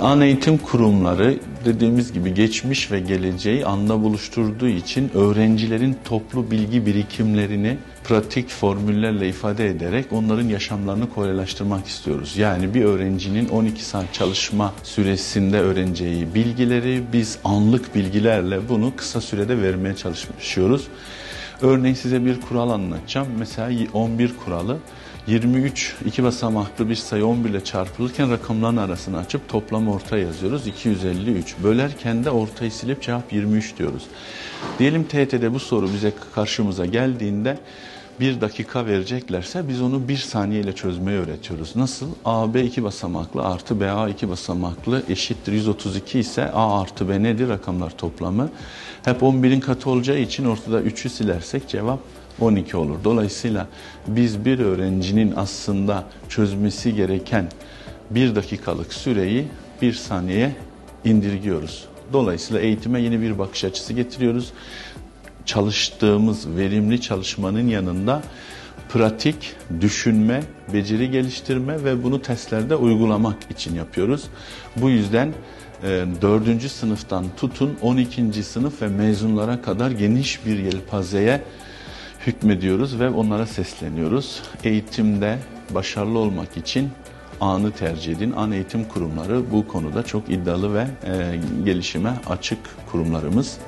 An eğitim kurumları dediğimiz gibi geçmiş ve geleceği anda buluşturduğu için öğrencilerin toplu bilgi birikimlerini pratik formüllerle ifade ederek onların yaşamlarını kolaylaştırmak istiyoruz. Yani bir öğrencinin 12 saat çalışma süresinde öğreneceği bilgileri biz anlık bilgilerle bunu kısa sürede vermeye çalışıyoruz. Örneğin size bir kural anlatacağım. Mesela 11 kuralı 23 iki basamaklı bir sayı 11 ile çarpılırken rakamların arasını açıp toplam orta yazıyoruz. 253. Bölerken de ortayı silip cevap 23 diyoruz. Diyelim TET'de bu soru bize karşımıza geldiğinde bir dakika vereceklerse biz onu bir saniye ile çözmeyi öğretiyoruz. Nasıl? AB iki basamaklı artı BA iki basamaklı eşittir 132 ise A artı B nedir? Rakamlar toplamı. Hep 11'in katı olacağı için ortada 3'ü silersek cevap 12 olur. Dolayısıyla biz bir öğrencinin aslında çözmesi gereken bir dakikalık süreyi bir saniyeye indirgiyoruz. Dolayısıyla eğitime yeni bir bakış açısı getiriyoruz. Çalıştığımız verimli çalışmanın yanında pratik düşünme, beceri geliştirme ve bunu testlerde uygulamak için yapıyoruz. Bu yüzden e, 4. sınıftan tutun 12. sınıf ve mezunlara kadar geniş bir yelpazeye hükmediyoruz ve onlara sesleniyoruz. Eğitimde başarılı olmak için anı tercih edin. An eğitim kurumları bu konuda çok iddialı ve e, gelişime açık kurumlarımız.